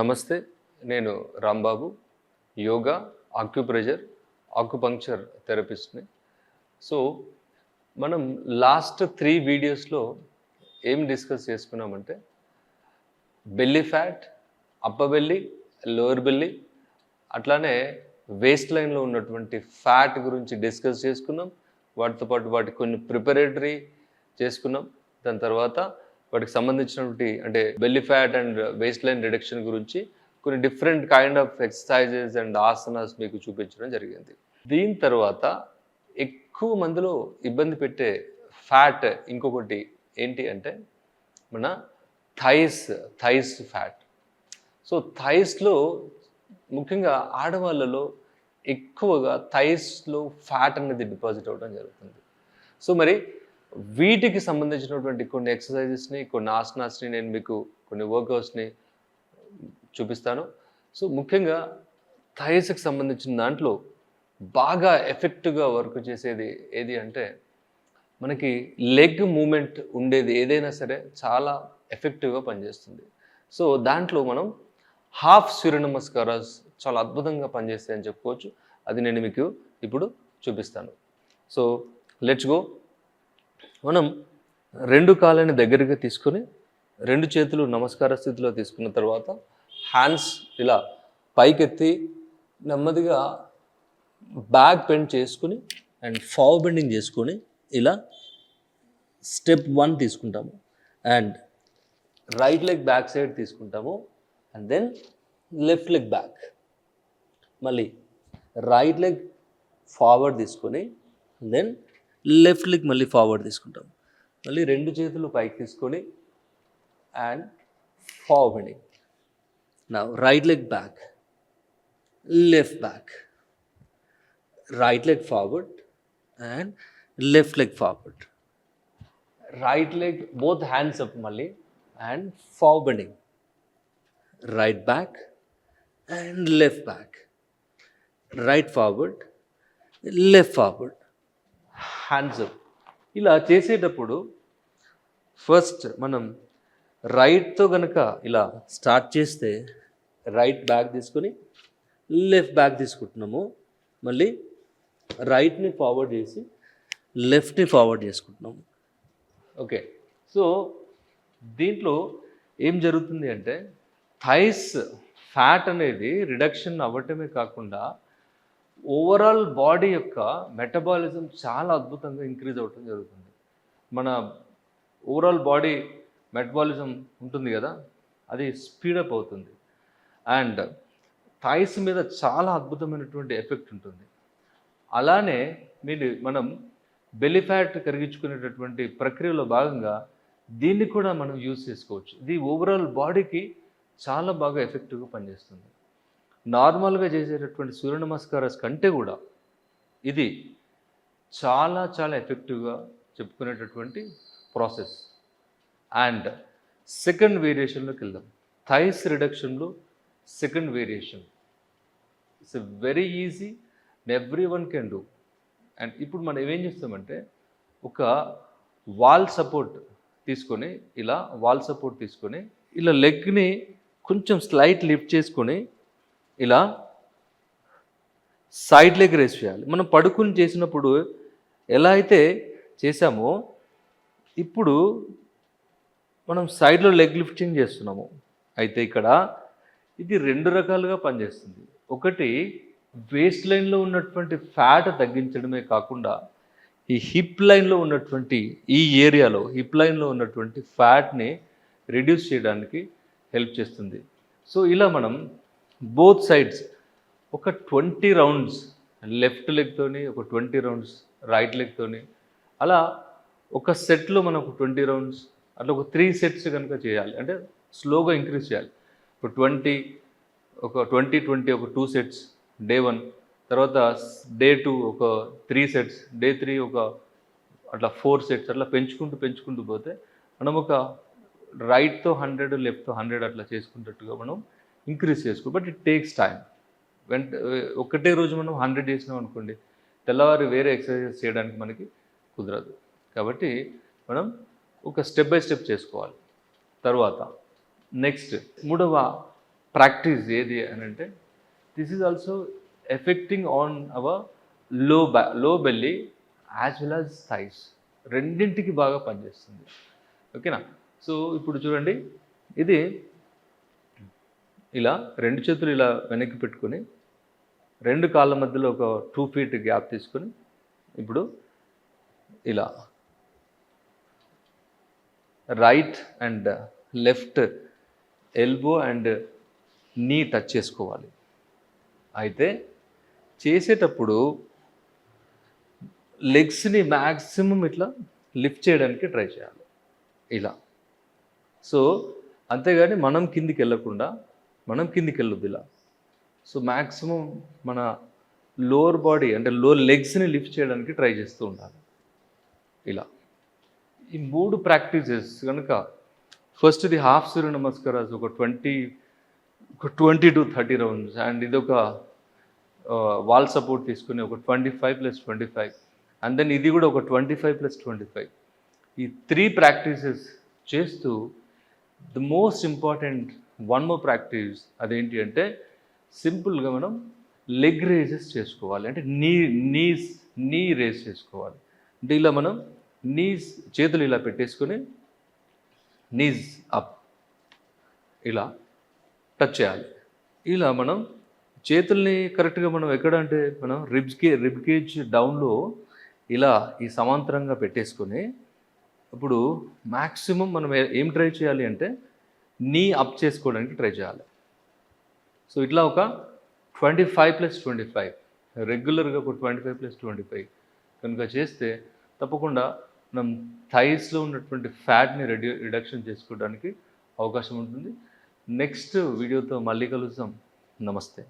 నమస్తే నేను Rambabu yoga acupressure acupuncture థెరపిస్ట్ని. సో మనం లాస్ట్ త్రీ వీడియోస్లో ఏం డిస్కస్ చేసుకున్నామంటే belly fat upper belly lower belly అట్లానే వేస్ట్ లైన్లో ఉన్నటువంటి ఫ్యాట్ గురించి డిస్కస్ చేసుకున్నాం. వాటితో పాటు వాటి కొన్ని ప్రిపరేటరీ చేసుకున్నాం. దాని తర్వాత వాటికి సంబంధించినటువంటి అంటే belly fat and waist line reduction గురించి కొన్ని different kind of exercises and asanas మీకు చూపించడం జరిగింది. దీని తర్వాత ఎక్కువ మందిలో ఇబ్బంది పెట్టే ఫ్యాట్ ఇంకొకటి ఏంటి అంటే మన థైస్ థైస్ ఫ్యాట్ సో థైస్లో ముఖ్యంగా ఆడవాళ్ళలో ఎక్కువగా థైస్లో ఫ్యాట్ అనేది డిపాజిట్ అవ్వడం జరుగుతుంది. సో మరి వీటికి సంబంధించినటువంటి కొన్ని ఎక్సర్సైజెస్ని కొన్ని ఆసనాస్ని నేను మీకు కొన్ని వర్కౌట్స్ని చూపిస్తాను. సో ముఖ్యంగా థైస్కి సంబంధించిన దాంట్లో బాగా ఎఫెక్టివ్గా వర్క్ చేసేది ఏది అంటే మనకి లెగ్ మూమెంట్ ఉండేది ఏదైనా సరే చాలా ఎఫెక్టివ్గా పనిచేస్తుంది. సో దాంట్లో మనం హాఫ్ సూర్య నమస్కారాస్ చాలా అద్భుతంగా పనిచేస్తాయని చెప్పుకోవచ్చు. అది నేను మీకు ఇప్పుడు చూపిస్తాను. సో లెట్స్ గో మనం రెండు కాళ్ళని దగ్గరగా తీసుకొని రెండు చేతులు నమస్కార స్థితిలో తీసుకున్న తర్వాత హ్యాండ్స్ ఇలా పైకెత్తి నెమ్మదిగా బ్యాక్ బెండ్ చేసుకుని అండ్ ఫావ్ బెండింగ్ చేసుకొని ఇలా స్టెప్ వన్ తీసుకుంటాము and right leg back side తీసుకుంటాము and then left leg back మళ్ళీ రైట్ లెగ్ ఫార్వర్డ్ తీసుకొని దెన్ లెఫ్ట్ లెగ్ మళ్ళీ ఫార్వర్డ్ తీసుకుంటాం. మళ్ళీ రెండు చేతులు పైకి తీసుకొని అండ్ ఫార్వర్డ్ నా right leg back left back right leg forward and left leg forward right leg both hands up మళ్ళీ and forwarding right back and left back right forward left forward hands up ఇలా చేసేటప్పుడు first మనం రైట్తో కనుక ఇలా start చేస్తే right back తీసుకొని left back తీసుకుంటున్నాము. మళ్ళీ రైట్ని ఫార్వర్డ్ చేసి లెఫ్ట్ని ఫార్వర్డ్ చేసుకుంటున్నాము. ఓకే. సో దీంట్లో ఏం జరుగుతుంది అంటే థైస్ ఫ్యాట్ అనేది రిడక్షన్ అవ్వటమే కాకుండా ఓవరాల్ బాడీ యొక్క మెటబాలిజం చాలా అద్భుతంగా ఇంక్రీజ్ అవ్వటం జరుగుతుంది. మన ఓవరాల్ బాడీ మెటబాలిజం ఉంటుంది కదా అది స్పీడప్ అవుతుంది. అండ్ థైస్ మీద చాలా అద్భుతమైనటువంటి ఎఫెక్ట్ ఉంటుంది. అలానే మీరు మనం బెల్లి ఫ్యాట్ కరిగించుకునేటటువంటి ప్రక్రియలో భాగంగా దీన్ని కూడా మనం యూజ్ చేసుకోవచ్చు. ఇది ఓవరాల్ బాడీకి చాలా బాగా ఎఫెక్టివ్గా పనిచేస్తుంది. నార్మల్గా చేసేటటువంటి సూర్య నమస్కారాస్ కంటే కూడా ఇది చాలా చాలా ఎఫెక్టివ్గా చెప్పుకునేటటువంటి ప్రాసెస్. అండ్ సెకండ్ వేరియేషన్లోకి వెళ్దాం. Thighs రిడక్షన్లో second variation. It's very easy everyone can do. And ఇప్పుడు మనం ఏం చేస్తామంటే ఒక వాల్ సపోర్ట్ తీసుకొని ఇలా వాల్ సపోర్ట్ తీసుకొని ఇలా లెగ్ని కొంచెం స్లైట్ లిఫ్ట్ చేసుకొని ఇలా సైడ్ లెగ్ రేస్ చేయాలి. మనం పడుకుని చేసినప్పుడు ఎలా అయితే చేసామో ఇప్పుడు మనం సైడ్లో లెగ్ లిఫ్టింగ్ చేస్తున్నాము. అయితే ఇక్కడ ఇది రెండు రకాలుగా పనిచేస్తుంది. ఒకటి వేస్ట్ లైన్లో ఉన్నటువంటి ఫ్యాట్ తగ్గించడమే కాకుండా ఈ హిప్ లైన్లో ఉన్నటువంటి ఈ ఏరియాలో హిప్ లైన్లో ఉన్నటువంటి ఫ్యాట్ని రిడ్యూస్ చేయడానికి హెల్ప్ చేస్తుంది. సో ఇలా మనం బోత్ సైడ్స్. ఒక ట్వంటీ రౌండ్స్ లెఫ్ట్ లెగ్తోని ఒక ట్వంటీ రౌండ్స్ రైట్ లెగ్తోని అలా ఒక సెట్లో మనం ఒక ట్వంటీ రౌండ్స్ అట్లా ఒక త్రీ సెట్స్ కనుక చేయాలి. అంటే స్లోగా ఇంక్రీజ్ చేయాలి. ఒక ట్వంటీ ఒక ట్వంటీ ట్వంటీ ఒక టూ సెట్స్ డే వన్. తర్వాత డే టూ ఒక త్రీ సెట్స్ డే త్రీ ఒక అట్లా ఫోర్ సెట్స్ అట్లా పెంచుకుంటూ పెంచుకుంటూ పోతే మనం ఒక రైట్తో హండ్రెడ్ లెఫ్ట్తో హండ్రెడ్ అట్లా చేసుకున్నట్టుగా మనం ఇంక్రీజ్ చేసుకో బట్ ఇట్ టేక్స్ టైం వెంట ఒకటే రోజు మనం హండ్రెడ్ చేసినాం అనుకోండి తెల్లవారి వేరే ఎక్సర్సైజ్ చేయడానికి మనకి కుదరదు. కాబట్టి మనం ఒక స్టెప్ బై స్టెప్ చేసుకోవాలి. తర్వాత నెక్స్ట్ మూడవ ప్రాక్టీస్ ఏది అని అంటే this is also effecting on అవర్లో బ్యా లో belly as well as thighs రెండింటికి బాగా పనిచేస్తుంది. ఓకేనా? సో ఇప్పుడు చూడండి ఇది ఇలా రెండు చేతులు ఇలా వెనక్కి పెట్టుకొని రెండు కాళ్ళ మధ్యలో ఒక టూ ఫీట్ గ్యాప్ తీసుకొని ఇప్పుడు ఇలా right and left elbow and knee touch చేసుకోవాలి. అయితే చేసేటప్పుడు లెగ్స్ని మ్యాక్సిమం ఇట్లా లిఫ్ట్ చేయడానికి ట్రై చేయాలి. ఇలా. సో అంతేగాని మనం కిందికి వెళ్ళకుండా మనం కిందికి వెళ్ళొద్దు ఇలా సో మ్యాక్సిమం మన లోవర్ బాడీ అంటే లో లెగ్స్ని లిఫ్ట్ చేయడానికి ట్రై చేస్తూ ఉండాలి. ఇలా. ఈ మూడు ప్రాక్టీసెస్ కనుక ఫస్ట్ ఇది హాఫ్ సూర్య నమస్కారాస్ ఒక ట్వంటీ ఒక twenty to thirty rounds. And ఇది ఒక వాల్ సపోర్ట్ తీసుకుని ఒక twenty five plus twenty five. And then ఇది కూడా ఒక twenty five plus twenty five. ఈ త్రీ ప్రాక్టీసెస్ చేస్తూ the most important one more practice అదేంటి అంటే సింపుల్గా మనం లెగ్ రేజెస్ చేసుకోవాలి. అంటే నీ నీస్ నీ రేస్ చేసుకోవాలి. అంటే ఇలా మనం నీస్ చేతులు ఇలా పెట్టేసుకొని నీస్ అప్ ఇలా టచ్ చేయాలి. ఇలా మనం చేతుల్ని కరెక్ట్గా మనం ఎక్కడ అంటే మనం రిబ్స్ కే రిబ్ కేజ్ డౌన్లో ఇలా ఈ సమాంతరంగా పెట్టేసుకొని ఇప్పుడు మ్యాక్సిమం మనం ఏం ట్రై చేయాలి అంటే నీ అప్ చేసుకోవడానికి ట్రై చేయాలి. సో ఇట్లా ఒక twenty five plus twenty five రెగ్యులర్గా ఒక twenty five plus twenty five కనుక చేస్తే తప్పకుండా మనం థైస్లో ఉన్నటువంటి ఫ్యాట్ని రెడ్యూ రిడక్షన్ చేసుకోవడానికి అవకాశం ఉంటుంది. నెక్స్ట్ వీడియోతో మళ్ళీ కలుద్దాం. నమస్తే.